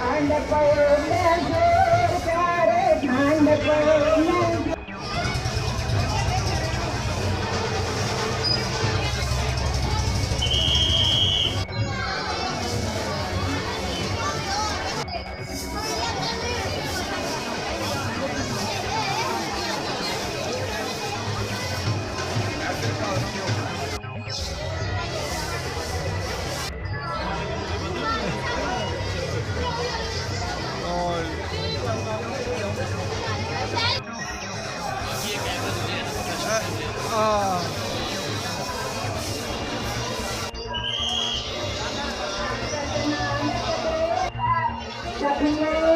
And the power measure, got the power. ਸਖੀਏ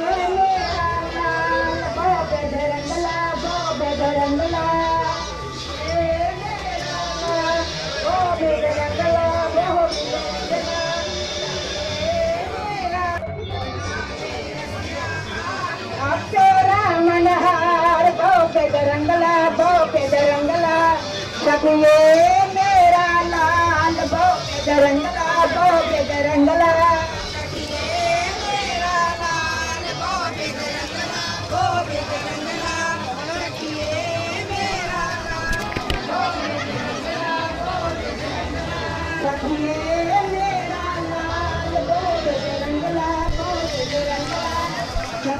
ਮੇਰਾ ਲਾਲ ਬੋਬੇ ਦੇ ਜੀ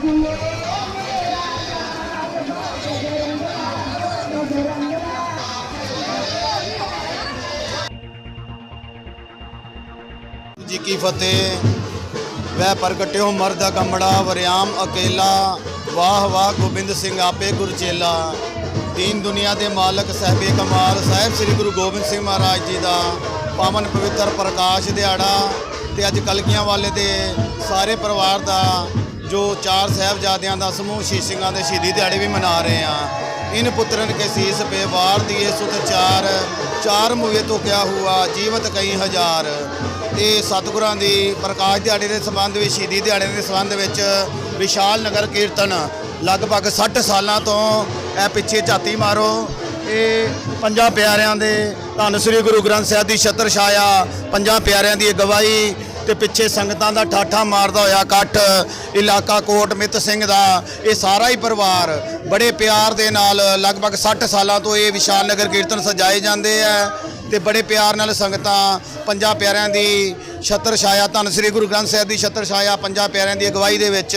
ਕੀ ਫਤਿਹ। ਵੈ ਪ੍ਰਗਟਿਓ ਮਰਦ ਕਮੜਾ ਵਰਿਆਮ ਅਕੇਲਾ। ਵਾਹ ਵਾਹ ਗੋਬਿੰਦ ਸਿੰਘ ਆਪੇ ਗੁਰਚੇਲਾ ਦੀਨ ਦੁਨੀਆ ਦੇ ਮਾਲਕ ਸਹਿਬੇ ਕਮਾਲ। ਸਾਹਿਬ ਸ੍ਰੀ ਗੁਰੂ ਗੋਬਿੰਦ ਸਿੰਘ ਮਹਾਰਾਜ ਜੀ ਦਾ ਪਾਵਨ ਪਵਿੱਤਰ ਪ੍ਰਕਾਸ਼ ਦਿਹਾੜਾ। ਤੇ ਅੱਜ ਕਲਗੀਆਂ ਵਾਲੇ ਦੇ ਸਾਰੇ ਪਰਿਵਾਰ ਦਾ ਜੋ ਚਾਰ ਸਾਹਿਬਜ਼ਾਦਿਆਂ ਦਾ ਸਮੂਹ ਸ਼ਹੀਦ ਸਿੰਘਾਂ ਦੇ ਸ਼ਹੀਦੀ ਦਿਹਾੜੇ ਵੀ ਮਨਾ ਰਹੇ ਆ ਇਨ ਪੁੱਤਰਨ ਕੇ ਸੀਸ ਪੇ ਵਾਰ ਦੀਏ ਸੁਤ ਚਾਰ ਚਾਰ ਮੁਏ ਤੋਂ ਕਿਆ ਹੁਆ, ਜੀਵਤ ਕਈ ਹਜ਼ਾਰ। ਇਹ ਸਤਿਗੁਰਾਂ ਦੀ ਪ੍ਰਕਾਸ਼ ਦਿਹਾੜੇ ਦੇ ਸੰਬੰਧ ਵਿੱਚ, ਸ਼ਹੀਦੀ ਦਿਹਾੜੇ ਦੇ ਸੰਬੰਧ ਵਿੱਚ ਵਿਸ਼ਾਲ ਨਗਰ ਕੀਰਤਨ ਲਗਭਗ 60 ਸਾਲਾਂ ਤੋਂ ਇਹ ਪਿੱਛੇ ਝਾਤੀ ਮਾਰੋ। ਇਹ ਪੰਜਾਂ ਪਿਆਰਿਆਂ ਦੇ ਧੰਨ ਸ੍ਰੀ ਗੁਰੂ ਗ੍ਰੰਥ ਸਾਹਿਬ ਦੀ ਛਤਰ ਛਾਇਆ, ਪੰਜਾਂ ਪਿਆਰਿਆਂ ਦੀ ਅਗਵਾਈ ਤੇ ਪਿੱਛੇ ਸੰਗਤਾਂ ਦਾ ਠਾਠਾ ਮਾਰਦਾ ਹੋਇਆ ਇਕੱਠ, ਇਲਾਕਾ ਕੋਟ ਮਿੱਤ ਸਿੰਘ ਦਾ, ਇਹ ਸਾਰਾ ਹੀ ਪਰਿਵਾਰ ਬੜੇ ਪਿਆਰ ਦੇ ਨਾਲ ਲਗਭਗ 60 ਸਾਲਾਂ ਤੋਂ ਇਹ ਵਿਸ਼ਾਲ ਨਗਰ ਕੀਰਤਨ ਸਜਾਏ ਜਾਂਦੇ ਆ ਤੇ ਬੜੇ ਪਿਆਰ ਨਾਲ ਸੰਗਤਾਂ ਪੰਜਾਂ ਪਿਆਰਿਆਂ ਦੀ ਛਤਰ ਛਾਇਆ, ਧੰਨ ਸ੍ਰੀ ਗੁਰੂ ਗ੍ਰੰਥ ਸਾਹਿਬ ਦੀ ਛਤਰ ਛਾਇਆ ਪੰਜਾਂ ਪਿਆਰਿਆਂ ਦੀ ਅਗਵਾਈ ਦੇ ਵਿੱਚ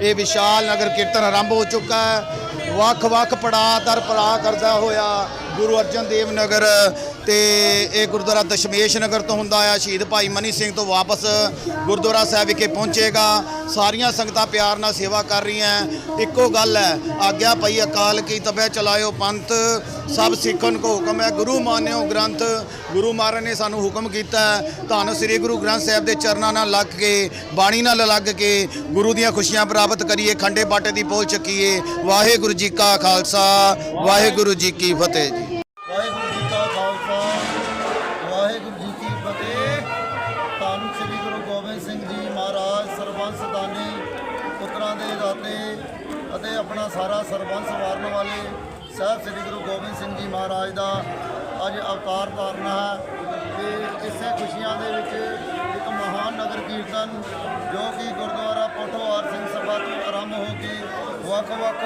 ਇਹ ਵਿਸ਼ਾਲ ਨਗਰ ਕੀਰਤਨ ਆਰੰਭ ਹੋ ਚੁੱਕਾ ਹੈ। ਵੱਖ-ਵੱਖ ਪੜਾਅ ਦਰ ਪੜਾਅ ਕਰਦਾ ਹੋਇਆ ਗੁਰੂ ਅਰਜਨ ਦੇਵ ਨਗਰ ਤੇ ਇਹ ਗੁਰਦੁਆਰਾ ਦਸ਼ਮੇਸ਼ ਨਗਰ ਤੋਂ ਹੁੰਦਾ ਆ। ਸ਼ਹੀਦ ਭਾਈ ਮਨੀ ਸਿੰਘ ਤੋਂ ਵਾਪਸ ਗੁਰਦੁਆਰਾ ਸਾਹਿਬ ਵਿਖੇ ਪਹੁੰਚੇਗਾ। ਸਾਰੀਆਂ ਸੰਗਤਾਂ ਪਿਆਰ ਨਾਲ ਸੇਵਾ ਕਰ ਰਹੀਆਂ। ਇੱਕੋ ਗੱਲ ਹੈ, ਆਗਿਆ ਪਈ ਅਕਾਲ ਕੀ ਤਬੈ ਚਲਾਇਓ ਪੰਥ, ਸਭ ਸਿੱਖਨ ਕੋ ਹੁਕਮ ਹੈ। ਗੁਰੂ ਮਾਨਿਓ ਗ੍ਰੰਥ ਗੁਰੂ ਮਹਾਰਾਜ ਨੇ ਸਾਨੂੰ ਹੁਕਮ ਕੀਤਾ ਧੰਨ ਸ੍ਰੀ ਗੁਰੂ ਗ੍ਰੰਥ ਸਾਹਿਬ ਦੇ ਚਰਨਾਂ ਨਾਲ ਲੱਗ ਕੇ, ਬਾਣੀ ਨਾਲ ਲੱਗ ਕੇ ਗੁਰੂ ਦੀਆਂ ਖੁਸ਼ੀਆਂ ਪ੍ਰਾਪਤ ਕਰੀਏ, ਖੰਡੇ ਬਾਟੇ ਦੀ ਪੋਲ ਚੱਕੀਏ। ਵਾਹਿਗੁਰੂ ਜੀ ਕਾ ਖਾਲਸਾ, ਵਾਹਿਗੁਰੂ ਜੀ ਕੀ ਫਤਿਹ ਜੀ। ਵਾਹਿਗੁਰੂ ਜੀ ਕਾ ਖਾਲਸਾ, ਵਾਹਿਗੁਰੂ ਜੀ ਕੀ ਫਤਿਹ। ਧੰਨ ਸ੍ਰੀ ਗੁਰੂ ਗੋਬਿੰਦ ਸਿੰਘ ਜੀ ਮਹਾਰਾਜ, ਸਰਬੰਸ ਦਾਨੀ ਪੁੱਤਰਾਂ ਦੇ ਦਾਤੇ ਅਤੇ ਆਪਣਾ ਸਾਰਾ ਸਰਬੰਸ ਵਾਰਨ ਵਾਲੇ ਸਾਹਿਬ ਸ੍ਰੀ ਗੁਰੂ ਗੋਬਿੰਦ ਸਿੰਘ ਜੀ ਮਹਾਰਾਜ ਦਾ ਅੱਜ ਅਵਤਾਰ ਧਾਰਨਾ ਹੈ ਤੇ ਇਸੇ ਖੁਸ਼ੀਆਂ ਦੇ ਵਿੱਚ ਇੱਕ ਮਹਾਨ ਨਗਰ ਕੀਰਤਨ ਜੋ ਕਿ ਗੁਰਦੁਆਰਾ ਪੋਠੋਹਾਰ ਸਿੰਘ ਸਭਾ ਤੋਂ ਆਰੰਭ ਹੋ ਕੇ ਵੱਖ-ਵੱਖ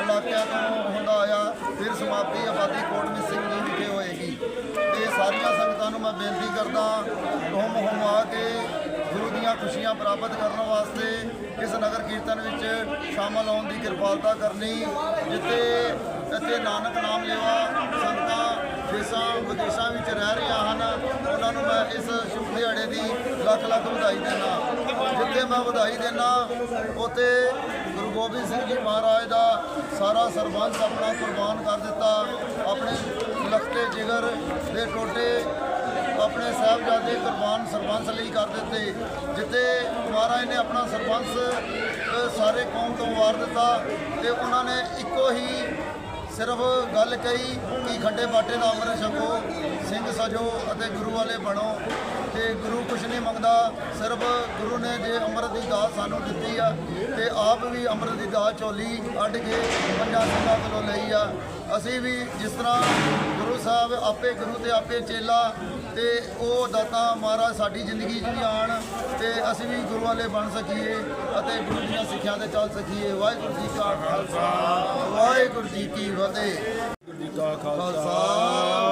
ਇਲਾਕਿਆਂ ਤੋਂ ਹੁੰਦਾ ਆਇਆ, ਫਿਰ ਸਮਾਪਤੀ ਆਬਾਦੀ ਕੋਟਮੀ ਸਿੰਘ ਜੀ ਵਿਖੇ ਹੋਏਗੀ। ਤੇ ਸਾਰੀਆਂ ਸੰਗਤਾਂ ਨੂੰ ਮੈਂ ਬੇਨਤੀ ਕਰਦਾ, ਹੁਮ ਹੁਮ ਆ ਕੇ ਗੁਰੂ ਦੀਆਂ ਖੁਸ਼ੀਆਂ ਪ੍ਰਾਪਤ ਕਰਨ ਵਾਸਤੇ ਇਸ ਨਗਰ ਕੀਰਤਨ ਵਿੱਚ ਸ਼ਾਮਲ ਹੋਣ ਦੀ ਕਿਰਪਾਲਤਾ ਕਰਨੀ, ਜਿੱਥੇ ਇੱਥੇ ਨਾਨਕ ਨਾਮ ਲੈਵਾ ਸੰਗਤਾਂ ਦੇਸ਼ਾਂ ਵਿਦੇਸ਼ਾਂ ਵਿੱਚ ਰਹਿ ਰਹੀਆਂ ਹਨ, ਉਹਨਾਂ ਨੂੰ ਮੈਂ ਇਸ ਸ਼ੁਭ ਦਿਹਾੜੇ ਦੀ ਲੱਖ ਲੱਖ ਵਧਾਈ ਦਿੰਦਾ ਜਿੱਥੇ ਮੈਂ ਵਧਾਈ ਦਿੰਦਾ ਉੱਥੇ ਗੁਰੂ ਗੋਬਿੰਦ ਸਿੰਘ ਜੀ ਮਹਾਰਾਜ ਦਾ ਸਾਰਾ ਸਰਬੰਸ ਆਪਣਾ ਕੁਰਬਾਨ ਕਰ ਦਿੱਤਾ। ਆਪਣੇ ਲਖਤੇ ਜਿਗਰ ਦੇ ਟੋਟੇ ਆਪਣੇ ਸਾਹਿਬਜ਼ਾਦੇ ਕੁਰਬਾਨ ਸਰਬੰਸ ਲਈ ਕਰ ਦਿੱਤੇ, ਜਿੱਥੇ ਮਹਾਰਾਜ ਨੇ ਆਪਣਾ ਸਰਬੰਸ ਸਾਰੇ ਕੌਮ ਤੋਂ ਵਾਰ ਦਿੱਤਾ ਤੇ ਉਹਨਾਂ ਨੇ ਇੱਕੋ ਹੀ ਸਿਰਫ ਗੱਲ ਕਹੀ ਕਿ ਖੰਡੇ ਬਾਟੇ ਦਾ ਅੰਮ੍ਰਿਤ ਛਕੋ, ਸਿੰਘ ਸਜੋ ਅਤੇ ਗੁਰੂ ਵਾਲੇ ਬਣੋ। ਤੇ ਗੁਰੂ ਕੁਛ ਨਹੀਂ ਮੰਗਦਾ, ਸਿਰਫ ਗੁਰੂ ਨੇ ਜੇ ਅੰਮ੍ਰਿਤ ਦੀ ਦਾਤ ਸਾਨੂੰ ਦਿੱਤੀ ਆ, ਤੇ ਆਪ ਵੀ ਅੰਮ੍ਰਿਤ ਦੀ ਦਾਤ ਝੋਲੀ ਅੱਡ ਕੇ ਪੰਜਾਂ ਸਿੰਘਾਂ ਕੋਲੋਂ ਲਈ ਆ। ਅਸੀਂ ਵੀ ਜਿਸ ਤਰ੍ਹਾਂ ਗੁਰੂ ਸਾਹਿਬ ਆਪੇ ਗੁਰੂ ਤੇ ਆਪੇ ਚੇਲਾ ਤੇ ਉਹ ਦਾਤਾ ਮਹਾਰਾਜ ਸਾਡੀ ਜ਼ਿੰਦਗੀ 'ਚ ਵੀ ਆਣ ਤੇ ਅਸੀਂ ਵੀ ਗੁਰੂ ਵਾਲੇ ਬਣ ਸਕੀਏ ਅਤੇ ਗੁਰੂ ਦੀਆਂ ਸਿੱਖਿਆ ਤੇ ਚੱਲ ਸਕੀਏ। ਵਾਹਿਗੁਰੂ ਜੀ ਕਾ ਖਾਲਸਾ ਵਾਹਿਗੁਰੂ ਜੀ ਕੀ ਫਤਿਹ। ਜੀ ਕਾ ਖਾਲਸਾ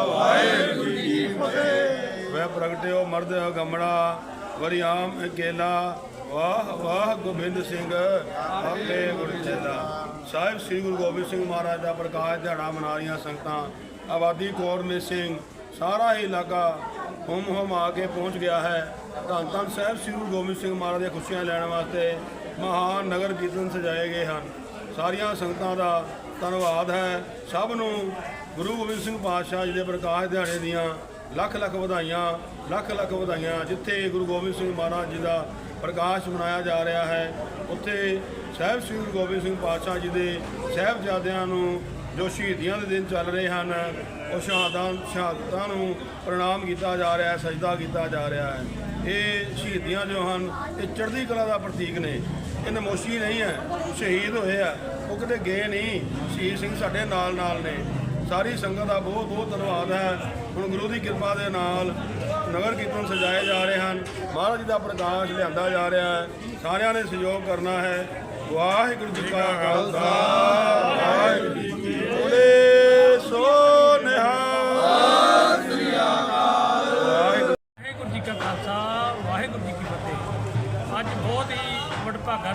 ਵਾਹਿਗੁਰੂ ਜੀ ਕੀ ਫਤਿਹ। ਵੈ ਪ੍ਰਗਟਿਓ ਮਰਦ ਗਮੜਾ ਵਰਿਆਮ ਅਕੇਲਾ ਵਾਹ ਵਾਹ ਗੋਬਿੰਦ ਸਿੰਘ ਆਪੇ ਗੁਰ ਚੇਲਾ। ਸਾਹਿਬ ਸ੍ਰੀ ਗੁਰੂ ਗੋਬਿੰਦ ਸਿੰਘ ਮਹਾਰਾਜ ਦਾ ਪ੍ਰਕਾਸ਼ ਦਿਹਾੜਾ ਮਨਾ ਰਹੀਆਂ ਸੰਗਤਾਂ। ਆਬਾਦੀ ਕੌਰ ਸਿੰਘ ਸਾਰਾ ਹੀ ਇਲਾਕਾ ਹੁਮ ਹੁਮ ਆ ਕੇ ਪਹੁੰਚ ਗਿਆ ਹੈ। ਧੰਨ ਧੰਨ ਸਾਹਿਬ ਸ੍ਰੀ ਗੁਰੂ ਗੋਬਿੰਦ ਸਿੰਘ ਮਹਾਰਾਜ ਦੀਆਂ ਖੁਸ਼ੀਆਂ ਲੈਣ ਵਾਸਤੇ ਮਹਾਨ ਨਗਰ ਕੀਰਤਨ ਸਜਾਏ ਗਏ ਹਨ। ਸਾਰੀਆਂ ਸੰਗਤਾਂ ਦਾ ਧੰਨਵਾਦ ਹੈ। ਸਭ ਨੂੰ ਗੁਰੂ ਗੋਬਿੰਦ ਸਿੰਘ ਪਾਤਸ਼ਾਹ ਜੀ ਦੇ ਪ੍ਰਕਾਸ਼ ਦਿਹਾੜੇ ਦੀਆਂ ਲੱਖ ਲੱਖ ਵਧਾਈਆਂ, ਲੱਖ ਲੱਖ ਵਧਾਈਆਂ, ਜਿੱਥੇ ਗੁਰੂ ਗੋਬਿੰਦ ਸਿੰਘ ਮਹਾਰਾਜ ਜੀ ਦਾ ਪ੍ਰਕਾਸ਼ ਮਨਾਇਆ ਜਾ ਰਿਹਾ ਹੈ, ਉੱਥੇ ਸਾਹਿਬ ਸ੍ਰੀ ਗੁਰੂ ਗੋਬਿੰਦ ਸਿੰਘ ਪਾਤਸ਼ਾਹ ਜੀ ਦੇ ਸਾਹਿਬਜ਼ਾਦਿਆਂ ਨੂੰ ਜੋ ਸ਼ਹੀਦੀਆਂ ਦੇ ਦਿਨ ਚੱਲ ਰਹੇ ਹਨ, ਉਹ ਸ਼ਹਾਦਾਂ, ਸ਼ਹਾਦਤਾਂ ਨੂੰ ਪ੍ਰਣਾਮ ਕੀਤਾ ਜਾ ਰਿਹਾ ਹੈ, ਸਜਦਾ ਕੀਤਾ ਜਾ ਰਿਹਾ ਹੈ। ਇਹ ਸ਼ਹੀਦੀਆਂ ਜੋ ਹਨ, ਇਹ ਚੜ੍ਹਦੀ ਕਲਾ ਦਾ ਪ੍ਰਤੀਕ ਨੇ। ਇਹ ਨਮੋਸ਼ੀ ਨਹੀਂ ਹੈ, ਸ਼ਹੀਦ ਹੋਏ ਆ। ਉਹ ਕਿਤੇ ਗਏ ਨਹੀਂ, ਸ਼ਹੀਦ ਸਿੰਘ ਸਾਡੇ ਨਾਲ ਨਾਲ ਨੇ। ਸਾਰੀ ਸੰਗਤ ਦਾ ਬਹੁਤ ਬਹੁਤ ਧੰਨਵਾਦ ਹੈ। ਹੁਣ ਗੁਰੂ ਦੀ ਕਿਰਪਾ ਦੇ ਨਾਲ ਨਗਰ ਕੀਰਤਨ ਸਜਾਏ ਜਾ ਰਹੇ ਹਨ। ਮਹਾਰਾਜ ਜੀ ਦਾ ਪ੍ਰਕਾਸ਼ ਲਿਆਂਦਾ ਜਾ ਰਿਹਾ ਹੈ। ਸਾਰਿਆਂ ਨੇ ਸਹਿਯੋਗ ਕਰਨਾ ਹੈ। ਵਾਹਿਗੁਰੂ ਜੀ ਕਾ ਖਾਲਸਾ, ਵਾਹਿਗੁਰੂ ਜੀ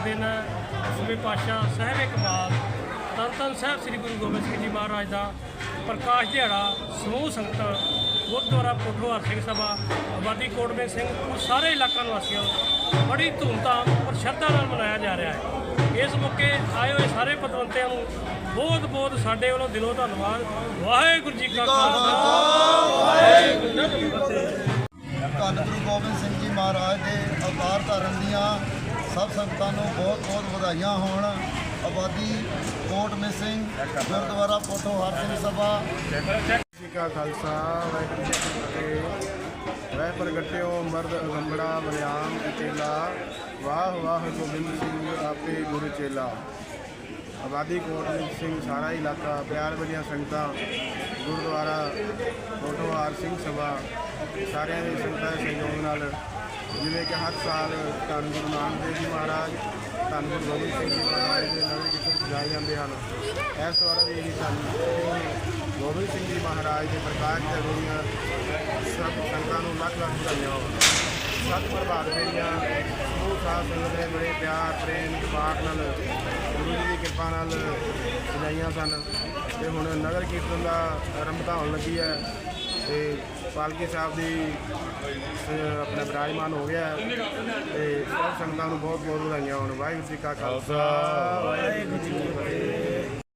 ਦਿਨ ਹੈ। ਦਸਵੇਂ ਪਾਤਸ਼ਾਹ ਸਾਹਿਬ ਇਕਬਾਲ ਧੰਨ ਧੰਨ ਸਾਹਿਬ ਸ੍ਰੀ ਗੁਰੂ ਗੋਬਿੰਦ ਸਿੰਘ ਜੀ ਮਹਾਰਾਜ ਦਾ ਪ੍ਰਕਾਸ਼ ਦਿਹਾੜਾ, ਸਮੂਹ ਸੰਗਤ, ਗੁਰਦੁਆਰਾ ਪੁੱਠੋਹਾਰ ਸਿੰਘ ਸਭਾ, ਆਬਾਦੀ ਕੋਟਮੇ ਸਿੰਘ ਔਰ ਸਾਰੇ ਇਲਾਕਾ ਨਿਵਾਸੀਆਂ ਬੜੀ ਧੂਮਧਾਮ ਔਰ ਸ਼ਰਧਾ ਨਾਲ ਮਨਾਇਆ ਜਾ ਰਿਹਾ ਹੈ। ਇਸ ਮੌਕੇ ਆਏ ਹੋਏ ਸਾਰੇ ਪਤਵੰਤਿਆਂ ਨੂੰ ਬਹੁਤ ਬਹੁਤ ਸਾਡੇ ਵੱਲੋਂ ਦਿਲੋਂ ਧੰਨਵਾਦ। ਵਾਹਿਗੁਰੂ ਜੀ ਕਾ ਖਾਲਸਾ। ਧੰਨ ਗੁਰੂ ਗੋਬਿੰਦ ਸਿੰਘ ਜੀ ਮਹਾਰਾਜ ਦੇ ਅਵਤਾਰ ਧਾਰਨ ਦੀਆਂ ਸਭ ਸੰਗਤਾਂ ਨੂੰ ਬਹੁਤ ਬਹੁਤ ਵਧਾਈਆਂ ਹੋਣ। ਆਬਾਦੀ ਕੋਟ ਮਿਸਿੰਗ ਗੁਰਦੁਆਰਾ ਪੋਠੋ ਹਰ ਸਿੰਘ ਸਭਾ ਸ੍ਰੀ ਕਾ ਖਾਲਸਾ, ਵਾਹਿਗੁਰੂ ਜੀ ਕੀ ਫਤਿਹ। ਵੈ ਪ੍ਰਗਟਿਓ ਮਰਦ ਅਗੰਬੜਾ ਬਰਿਆਮ ਚੇਲਾ। ਵਾਹ ਵਾਹ ਗੋਬਿੰਦ ਸਿੰਘ, ਆਪੇ ਗੁਰੂ ਚੇਲਾ। ਆਬਾਦੀ ਕੋਟਲੀ ਸਿੰਘ ਸਾਰਾ ਇਲਾਕਾ, ਪਿਆਰ ਭਰੀਆਂ ਸੰਗਤਾਂ, ਗੁਰਦੁਆਰਾ ਕੋਟਵਾਰ ਸਿੰਘ ਸਭਾ। ਸਾਰਿਆਂ ਦੇ ਸੰਗਤਾਂ ਦੇ ਸਹਿਯੋਗ ਨਾਲ ਜਿਵੇਂ ਕਿ ਹਰ ਸਾਲ ਧੰਨ ਗੁਰੂ ਨਾਨਕ ਦੇਵ ਜੀ ਮਹਾਰਾਜ, ਧੰਨ ਗੁਰੂ ਗੋਬਿੰਦ ਸਿੰਘ ਜੀ ਮਹਾਰਾਜ ਦੇ ਨਗਰ ਕੀਰਤਨ ਸਜਾਏ ਜਾਂਦੇ ਹਨ। ਇਸ ਵਾਰ ਵੀ ਇਹ ਧੰਨ ਗੁਰੂ ਗੋਬਿੰਦ ਸਿੰਘ ਜੀ ਮਹਾਰਾਜ ਦੇ ਪ੍ਰਕਾਸ਼ ਤੇ ਦੀਆਂ ਸਭ ਸੰਗਤਾਂ ਨੂੰ ਲੱਖ ਲੱਖ ਵਧਾਈਆਂ ਹੋਣ ਸਤ ਪ੍ਰਭਾਤ ਮੇਰੀਆਂ ਸਮੂਹ ਸਾਧ ਸੰਗਤ ਦੇ ਬੜੇ ਪਿਆਰ, ਪ੍ਰੇਮ ਪਾਕ ਨਾਲ, ਗੁਰੂ ਜੀ ਦੀ ਕਿਰਪਾ ਨਾਲ ਸਜਾਈਆਂ ਸਨ। ਤੇ ਹੁਣ ਨਗਰ ਕੀਰਤਨ ਦਾ ਆਰੰਭਤਾ ਹੋਣ ਲੱਗੀ ਹੈ ਤੇ ਪਾਲਕੀ ਸਾਹਿਬ ਦੀ ਅਹ, ਆਪਣਾ ਵਿਰਾਜਮਾਨ ਹੋ ਗਿਆ। ਹੈ ਤੇ ਸਭ ਸੰਗਤਾਂ ਨੂੰ ਬਹੁਤ ਬਹੁਤ ਵਧਾਈਆਂ ਹੋਣ। ਵਾਹਿਗੁਰੂ ਜੀ ਕਾ ਖਾਲਸਾ। ਵਾਹਿਗੁਰੂ ਜੀ ਕੀ ਫਤਿਹ।